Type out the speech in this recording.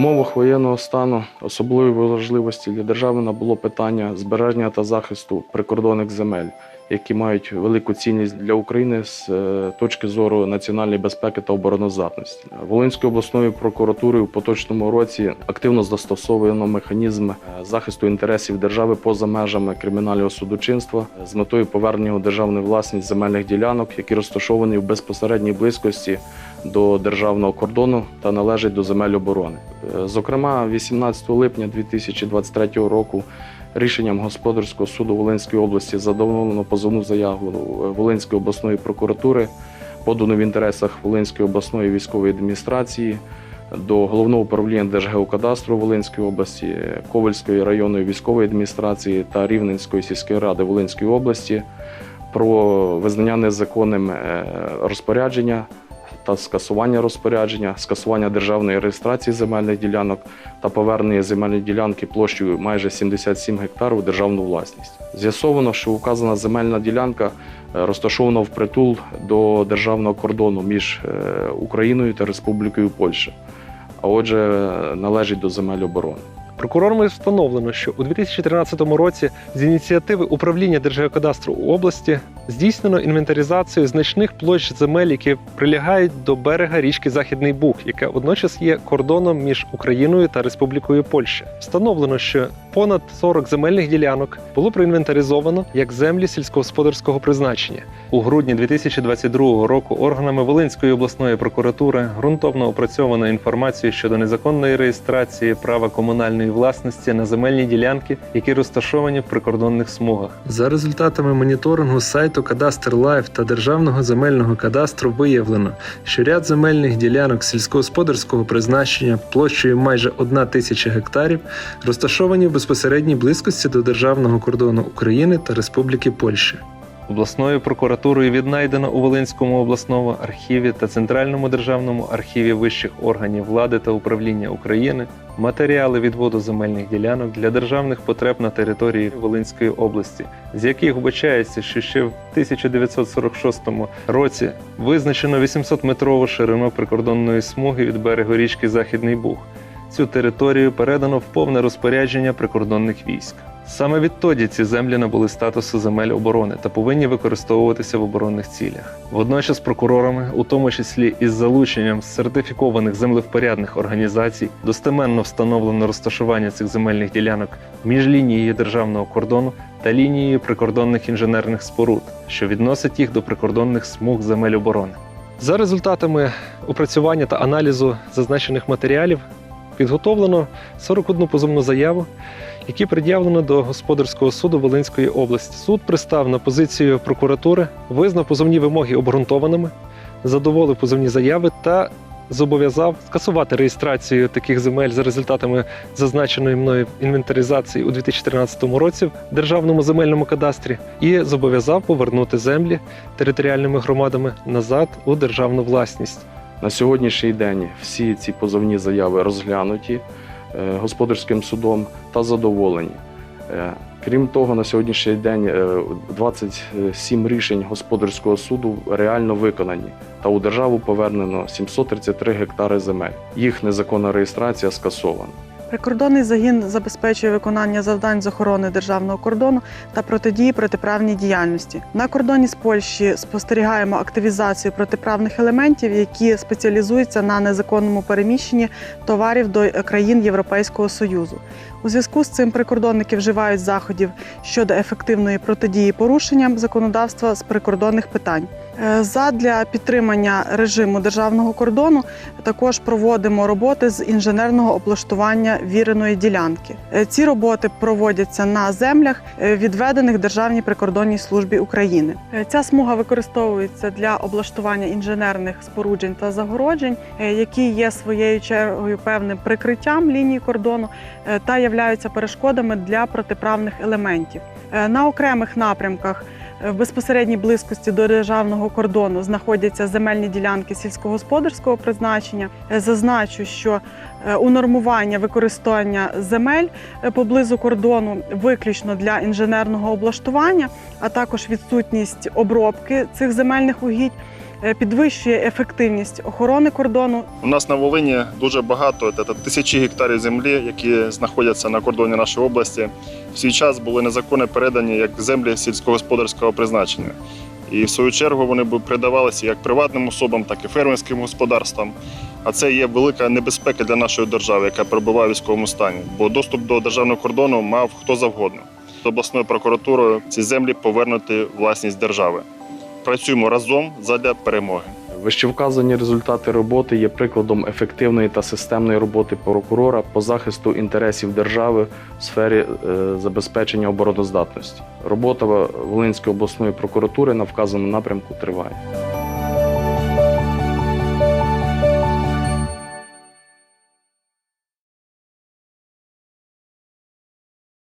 В умовах воєнного стану особливої важливості для держави набуло питання збереження та захисту прикордонних земель, які мають велику цінність для України з е, точки зору національної безпеки та обороноздатності. Волинською обласною прокуратурою у поточному році активно застосовано механізм е, захисту інтересів держави поза межами кримінального судочинства з метою повернення у державну власність земельних ділянок, які розташовані в безпосередній близькості до державного кордону та належать до земель оборони. Е, Зокрема, 18 липня 2023 року рішенням господарського суду Волинської області задоволено позовну заяву Волинської обласної прокуратури, подану в інтересах Волинської обласної військової адміністрації до головного управління Держгеокадастру Волинської області, Ковальської районної військової адміністрації та Рівненської сільської ради Волинської області про визнання незаконним е, розпорядження та скасування розпорядження, скасування державної реєстрації земельних ділянок та повернення земельної ділянки площею майже 77 гектарів у державну власність. З'ясовано, що указана земельна ділянка е, розташована впритул до державного кордону між е, Україною та Республікою Польща, а отже, належить до земель оборони. Прокурорами встановлено, що у 2013 році з ініціативи управління Держгеокадастру області здійснено інвентаризацію значних площ земель, які прилягають до берега річки Західний Буг, яка водночас є кордоном між Україною та Республікою Польща. Встановлено, що понад 40 земельних ділянок було проінвентаризовано як землі сільськогосподарського призначення. У грудні 2022 року органами Волинської обласної прокуратури ґрунтовно опрацьовано інформацію щодо незаконної реєстрації права комунальної власності на земельні ділянки, які розташовані в прикордонних смугах. За результатами моніторингу сайту Кадастр Лайф та Державного земельного кадастру виявлено, що ряд земельних ділянок сільськогосподарського призначення площею майже 1 тисяча гектарів розташовані в безпосередній близькості до державного кордону України та Республіки Польща. Обласною прокуратурою віднайдено у Волинському обласному архіві та Центральному державному архіві вищих органів влади та управління України матеріали відводу земельних ділянок для державних потреб на території Волинської області, з яких вбачається, що ще в 1946 році визначено 800-метрову ширину прикордонної смуги від берегу річки Західний Буг. Цю територію передано в повне розпорядження прикордонних військ. Саме відтоді ці землі набули статусу земель оборони та повинні використовуватися в оборонних цілях. Водночас прокурорами, у тому числі із залученням сертифікованих землевпорядних організацій, достеменно встановлено розташування цих земельних ділянок між лінією державного кордону та лінією прикордонних інженерних споруд, що відносить їх до прикордонних смуг земель оборони. За результатами опрацювання та аналізу зазначених матеріалів підготовлено 41 позовну заяву, які пред'явлено до господарського суду Волинської області. Суд пристав на позицію прокуратури, визнав позовні вимоги обґрунтованими, задоволив позовні заяви та зобов'язав скасувати реєстрацію таких земель за результатами зазначеної мною інвентаризації у 2013 році в державному земельному кадастрі і зобов'язав повернути землі територіальними громадами назад у державну власність. На сьогоднішній день всі ці позовні заяви розглянуті е, господарським судом та задоволені. Е, Крім того, на сьогоднішній день е, 27 рішень господарського суду реально виконані, та у державу повернено 733 гектари земель. Їх незаконна реєстрація скасована. Прикордонний загін забезпечує виконання завдань з охорони державного кордону та протидії протиправній діяльності. На кордоні з Польщі спостерігаємо активізацію протиправних елементів, які спеціалізуються на незаконному переміщенні товарів до країн Європейського союзу. У зв'язку з цим прикордонники вживають заходів щодо ефективної протидії порушенням законодавства з прикордонних питань. Е, Задля підтримання режиму державного кордону також проводимо роботи з інженерного облаштування віреної ділянки. Е, Ці роботи проводяться на землях, е, відведених Державній прикордонній службі України. Ця смуга використовується для облаштування інженерних споруджень та загороджень, які є своєю чергою певним прикриттям лінії кордону та являються перешкодами для протиправних елементів. На окремих напрямках в безпосередній близькості до державного кордону знаходяться земельні ділянки сільськогосподарського призначення. Е, Зазначу, що е, унормування використання земель е, поблизу кордону виключно для інженерного облаштування, а також відсутність обробки цих земельних угідь. Е, підвищує ефективність охорони кордону. У нас на Волині дуже багато це тисячі гектарів землі, які знаходяться на кордоні нашої області. В свій час були незаконно передані як землі сільськогосподарського призначення. І в свою чергу вони передавалися як приватним особам, так і фермерським господарствам. А це є велика небезпека для нашої держави, яка перебуває в військовому стані. Бо доступ до державного кордону мав хто завгодно. З обласною прокуратурою ці землі повернути власність держави. Працюємо разом задля перемоги. Вищевказані результати роботи є прикладом ефективної та системної роботи прокурора по захисту інтересів держави в сфері е, забезпечення обороноздатності. Робота Волинської обласної прокуратури на вказаному напрямку триває.